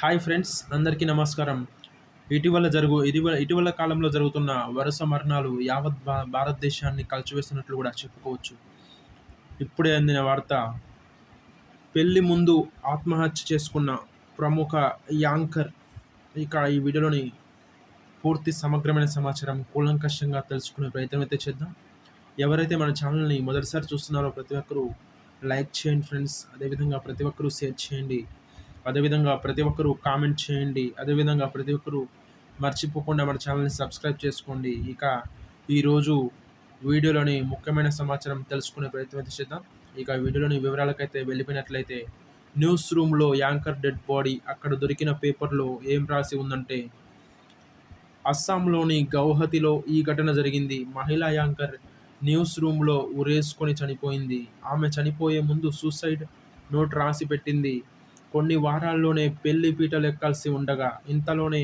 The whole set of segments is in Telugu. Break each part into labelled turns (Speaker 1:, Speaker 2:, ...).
Speaker 1: హాయ్ ఫ్రెండ్స్ అందరికీ నమస్కారం. ఇటీవల జరుగు ఇటీవల ఇటీవల కాలంలో జరుగుతున్న వరుస మరణాలు యావత్ భా భారతదేశాన్ని కలిచివేస్తున్నట్లు కూడా చెప్పుకోవచ్చు. ఇప్పుడే అందిన వార్త పెళ్ళి ముందు ఆత్మహత్య చేసుకున్న ప్రముఖ యాంకర్. ఇక ఈ వీడియోలోని పూర్తి సమగ్రమైన సమాచారం కూలంకషంగా తెలుసుకునే ప్రయత్నం అయితే చేద్దాం. ఎవరైతే మన ఛానల్ని మొదటిసారి చూస్తున్నారో ప్రతి ఒక్కరూ లైక్ చేయండి ఫ్రెండ్స్. అదేవిధంగా ప్రతి ఒక్కరూ షేర్ చేయండి. అదేవిధంగా ప్రతి ఒక్కరూ కామెంట్ చేయండి. అదేవిధంగా ప్రతి ఒక్కరూ మర్చిపోకుండా మన ఛానల్ని సబ్స్క్రైబ్ చేసుకోండి. ఇక ఈరోజు వీడియోలోని ముఖ్యమైన సమాచారం తెలుసుకునే ప్రయత్నం అయితే చేద్దాం. ఇక వీడియోలోని వివరాలకైతే వెళ్ళిపోయినట్లయితే న్యూస్ రూమ్లో యాంకర్ డెడ్ బాడీ అక్కడ దొరికిన పేపర్లో ఏం రాసి ఉందంటే అస్సాంలోని గౌహతిలో ఈ ఘటన జరిగింది. మహిళా యాంకర్ న్యూస్ రూమ్లో ఉరేసుకొని చనిపోయింది. ఆమె చనిపోయే ముందు సూసైడ్ నోట్ రాసి పెట్టింది. కొన్ని వారాల్లోనే పెళ్ళి పీటలు ఎక్కాల్సి ఉండగా ఇంతలోనే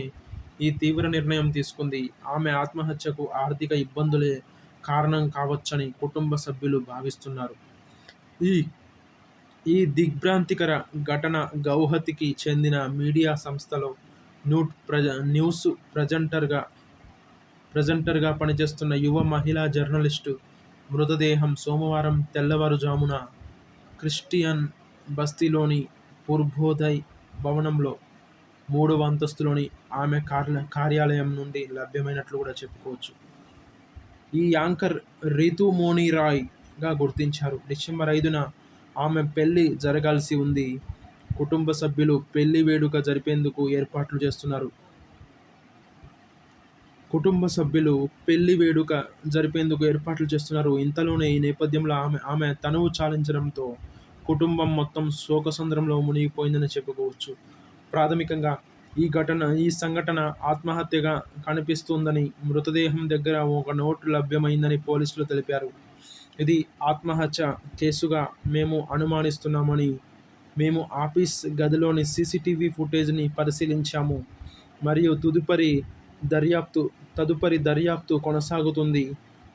Speaker 1: ఈ తీవ్ర నిర్ణయం తీసుకుంది. ఆమె ఆత్మహత్యకు ఆర్థిక ఇబ్బందులే కారణం కావచ్చని కుటుంబ సభ్యులు భావిస్తున్నారు. ఈ ఈ దిగ్భ్రాంతికర ఘటన గౌహతికి చెందిన మీడియా సంస్థలో న్యూట్ ప్రజ న్యూస్ ప్రజెంటర్గా ప్రజెంటర్గా పనిచేస్తున్న యువ మహిళా జర్నలిస్టు మృతదేహం సోమవారం తెల్లవారుజామున క్రిస్టియన్ బస్తీలోని పూర్భోదయ్ భవనంలో మూడవ అంతస్తులోని ఆమె కార్య కార్యాలయం నుండి లభ్యమైనట్లు కూడా చెప్పుకోవచ్చు. ఈ యాంకర్ రితుమోని రాయ్గా గుర్తించారు. డిసెంబర్ ఐదున ఆమె పెళ్ళి జరగాల్సి ఉంది. కుటుంబ సభ్యులు పెళ్ళి వేడుక జరిపేందుకు ఏర్పాట్లు చేస్తున్నారు. కుటుంబ సభ్యులు పెళ్ళి వేడుక జరిపేందుకు ఏర్పాట్లు చేస్తున్నారు. ఇంతలోనే ఈ నేపథ్యంలో ఆమె ఆమె తనువు చాలించడంతో కుటుంబం మొత్తం శోకసంద్రంలో మునిగిపోయిందని చెప్పుకోవచ్చు. ప్రాథమికంగా ఈ ఘటన ఈ సంఘటన ఆత్మహత్యగా కనిపిస్తుందని మృతదేహం దగ్గర ఒక నోటు లభ్యమైందని పోలీసులు తెలిపారు. ఇది ఆత్మహత్య కేసుగా మేము అనుమానిస్తున్నామని మేము ఆఫీస్ గదిలోని సీసీటీవీ ఫుటేజ్ని పరిశీలించాము మరియు తదుపరి దర్యాప్తు తదుపరి దర్యాప్తు కొనసాగుతుంది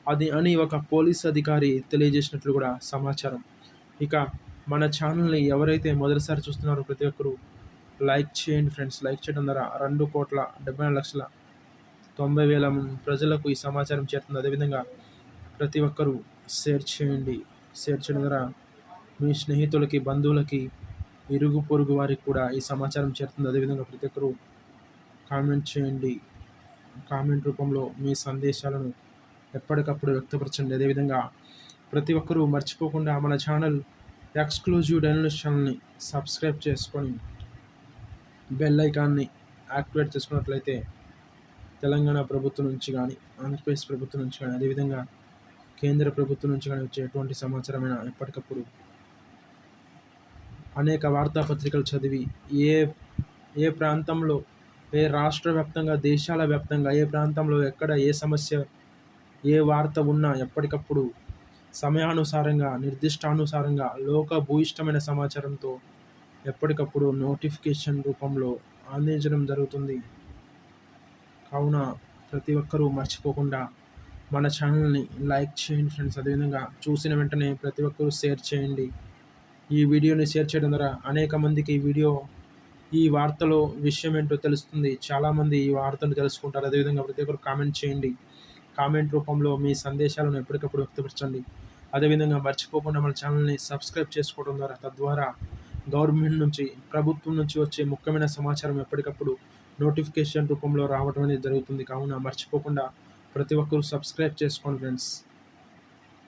Speaker 1: అది అని ఒక పోలీస్ అధికారి తెలియజేసినట్లు కూడా సమాచారం. ఇక మన ఛానల్ని ఎవరైతే మొదటిసారి చూస్తున్నారో ప్రతి ఒక్కరూ లైక్ చేయండి ఫ్రెండ్స్. లైక్ చేయడం ద్వారా రెండు కోట్ల డెబ్బై నాలుగు లక్షల తొంభై వేల ప్రజలకు ఈ సమాచారం చేరుతుంది. అదేవిధంగా ప్రతి ఒక్కరూ షేర్ చేయండి. షేర్ చేయడం ద్వారా మీ స్నేహితులకి బంధువులకి ఇరుగు పొరుగు వారికి కూడా ఈ సమాచారం చేరుతుంది. అదేవిధంగా ప్రతి ఒక్కరూ కామెంట్ చేయండి. కామెంట్ రూపంలో మీ సందేశాలను ఎప్పటికప్పుడు వ్యక్తపరచండి. అదేవిధంగా ప్రతి ఒక్కరూ మర్చిపోకుండా మన ఛానల్ ఎక్స్క్లూజివ్ డైనలిస్ట్ ఛానల్ని సబ్స్క్రైబ్ చేసుకొని బెల్ ఐకాన్ని యాక్టివేట్ చేసుకున్నట్లయితే తెలంగాణ ప్రభుత్వం నుంచి కానీ ఆంధ్రప్రదేశ్ ప్రభుత్వం నుంచి కానీ అదేవిధంగా కేంద్ర ప్రభుత్వం నుంచి కానీ వచ్చే ఎటువంటి సమాచారమైన ఎప్పటికప్పుడు అనేక వార్తాపత్రికలు చదివి ఏ ఏ ప్రాంతంలో ఏ రాష్ట్ర వ్యాప్తంగా దేశాల వ్యాప్తంగా ఏ ప్రాంతంలో ఎక్కడ ఏ సమస్య ఏ వార్త ఉన్నా ఎప్పటికప్పుడు సమయానుసారంగా నిర్దిష్టానుసారంగా లోక భూయిష్టమైన సమాచారంతో ఎప్పటికప్పుడు నోటిఫికేషన్ రూపంలో అందించడం జరుగుతుంది. కావున ప్రతి ఒక్కరూ మర్చిపోకుండా మన ఛానల్ని లైక్ చేయండి ఫ్రెండ్స్. అదేవిధంగా చూసిన వెంటనే ప్రతి ఒక్కరూ షేర్ చేయండి. ఈ వీడియోని షేర్ చేయడం ద్వారా అనేక మందికి ఈ వీడియో ఈ వార్తలో విషయం ఏంటో తెలుస్తుంది. చాలామంది ఈ వార్తను తెలుసుకుంటారు. అదేవిధంగా ప్రతి ఒక్కరు కామెంట్ చేయండి. కామెంట్ రూపంలో మీ సందేశాలను ఎప్పటికప్పుడు వ్యక్తపరచండి. అదేవిధంగా మర్చిపోకుండా మన ఛానల్ని సబ్స్క్రైబ్ చేసుకోవడం ద్వారా తద్వారా గవర్నమెంట్ నుంచి ప్రభుత్వం నుంచి వచ్చే ముఖ్యమైన సమాచారం ఎప్పటికప్పుడు నోటిఫికేషన్ రూపంలో రావడం అనేది జరుగుతుంది. కావున మర్చిపోకుండా ప్రతి ఒక్కరూ సబ్స్క్రైబ్ చేసుకోండి ఫ్రెండ్స్.